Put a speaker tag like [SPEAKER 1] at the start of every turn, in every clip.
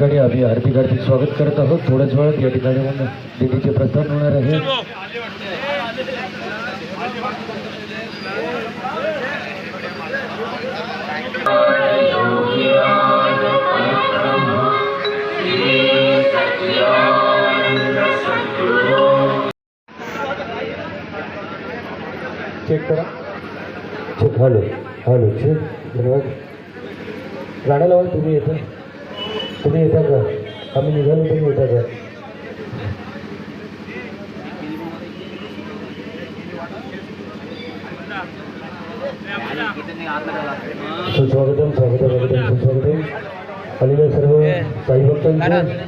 [SPEAKER 1] ठिकाणी आम्ही हार्दिक हार्दिक स्वागत करत आहोत. थोड्याच वेळात या ठिकाणी देवीचे दिल्लीचे प्रस्थान होणार आहे. चेक करा. Check hello hello check. धन्यवाद. गाड्या लावाल तुम्ही येता. तुम्ही येता का? आम्ही निघालो तुम्ही येता का? सुस्वागतम स्वागतम स्वागतम सुस्वागतम. आलेल्या सर्व साई भक्तांचे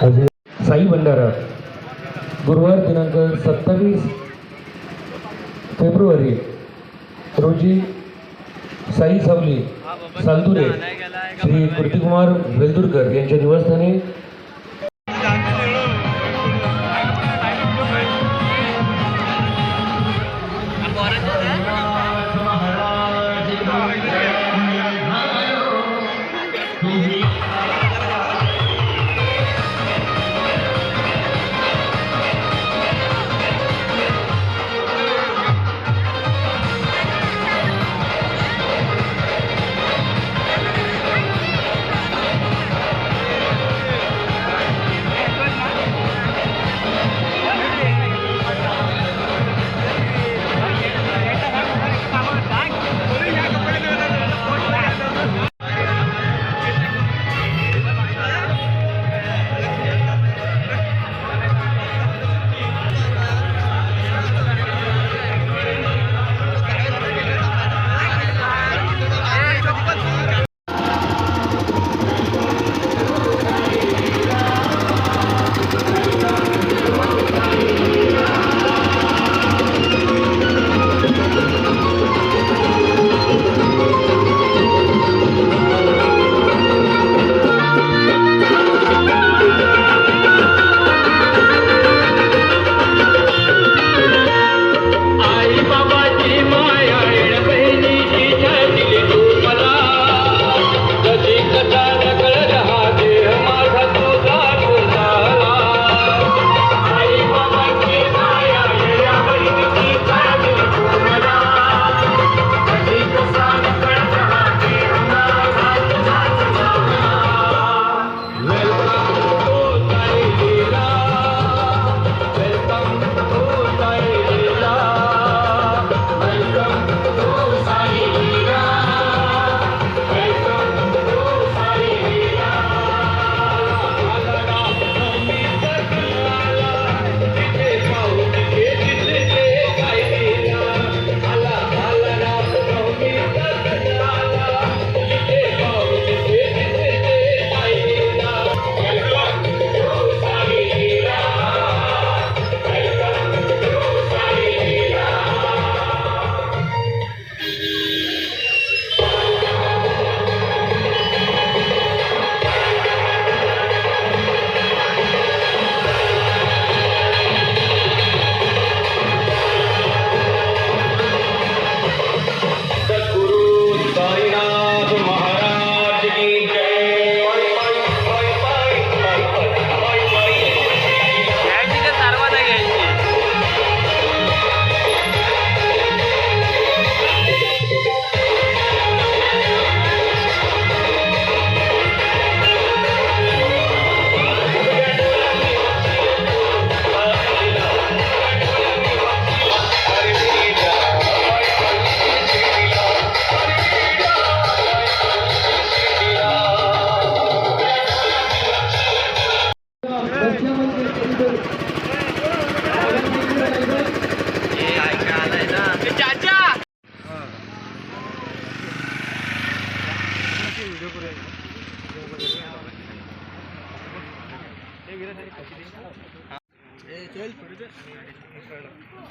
[SPEAKER 1] अजून साई भंडारा गुरुवार दिनांक सत्तावीस फेब्रुवारी रोजी साई सावली सांदुरे श्री कृतिकुमार वेलदुरकर यांच्या निवासस्थानी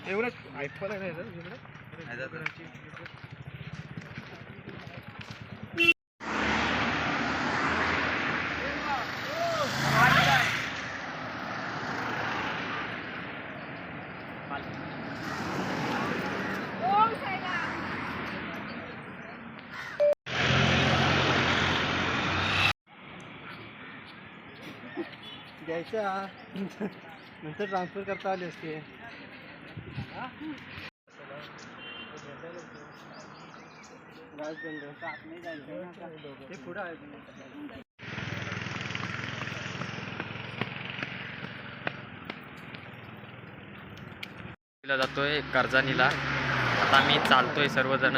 [SPEAKER 2] एवढंच. ऐकलं नाही? द्यायच्या नंतर ट्रान्सफर करता आले असते. पुढं
[SPEAKER 3] जातोय कर्जानीला. आता मी चालतोय सर्वजण.